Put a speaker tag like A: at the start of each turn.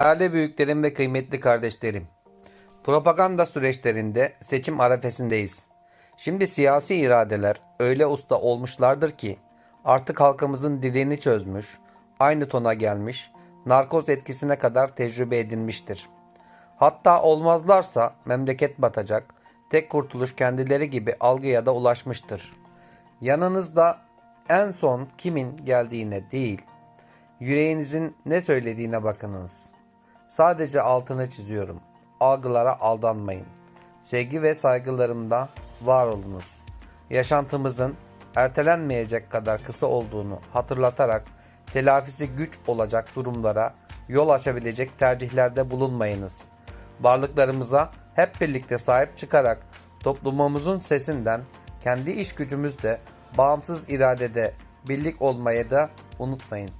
A: Değerli büyüklerim ve kıymetli kardeşlerim. Propaganda süreçlerinde seçim arefesindeyiz. Şimdi siyasi iradeler öyle usta olmuşlardır ki artık halkımızın dilini çözmüş, aynı tona gelmiş, narkoz etkisine kadar tecrübe edinmiştir. Hatta olmazlarsa memleket batacak, tek kurtuluş kendileri gibi algıya da ulaşmıştır. Yanınızda en son kimin geldiğine değil, yüreğinizin ne söylediğine bakınız. Sadece altını çiziyorum. Algılara aldanmayın. Sevgi ve saygılarımda var olunuz. Yaşantımızın ertelenmeyecek kadar kısa olduğunu hatırlatarak telafisi güç olacak durumlara yol açabilecek tercihlerde bulunmayınız. Varlıklarımıza hep birlikte sahip çıkarak toplumumuzun sesinden kendi iş gücümüzde bağımsız iradede birlik olmayı da unutmayın.